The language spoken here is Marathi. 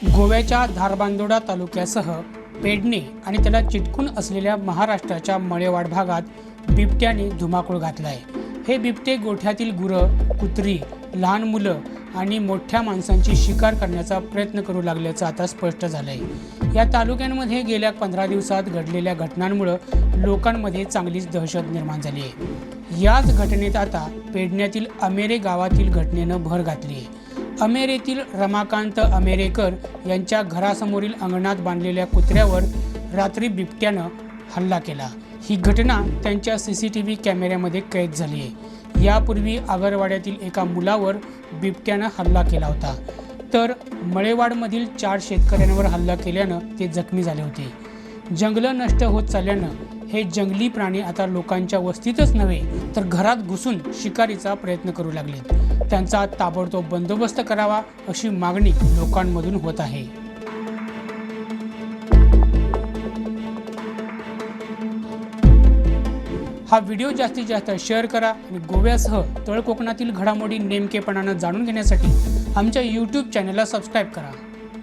गोव्याच्या धारबांदोडा तालुक्यासह पेडणे आणि त्याला चिटकून असलेल्या महाराष्ट्राच्या मळेवाड भागात बिबट्याने धुमाकूळ घातला आहे हे बिबटे गोठ्यातील गुरं कुत्री लहान मुलं आणि मोठ्या माणसांची शिकार करण्याचा प्रयत्न करू लागल्याचं आता स्पष्ट झालं आहे या तालुक्यांमध्ये गेल्या पंधरा दिवसात घडलेल्या घटनांमुळं लोकांमध्ये चांगलीच दहशत निर्माण झाली आहे याच घटनेत आता पेडण्यातील अमेरे गावातील घटनेनं भर घातली आहे अमेरेतील रमाकांत अमेरेकर यांच्या घरासमोरील अंगणात बांधलेल्या कुत्र्यावर रात्री बिबट्यानं हल्ला केला. ही घटना त्यांच्या सी सी टी व्ही कॅमेऱ्यामध्ये कैद झाली आहे. यापूर्वी आगरवाड्यातील एका मुलावर बिबट्यानं हल्ला केला होता. तर मळेवाडमधील चार शेतकऱ्यांवर हल्ला केल्यानं ते जखमी झाले होते. जंगलं नष्ट होत चालल्यानं हे जंगली प्राणी आता लोकांच्या वस्तीतच नव्हे तर घरात घुसून शिकारीचा प्रयत्न करू लागलेत. त्यांचा ताबडतोब बंदोबस्त करावा अशी मागणी लोकांमधून होत आहे. हा व्हिडिओ जास्तीत जास्त शेअर करा आणि गोव्यासह तळ कोकणातील घडामोडी नेमकेपणानं जाणून घेण्यासाठी आमच्या यूट्यूब चॅनलला सबस्क्राईब करा.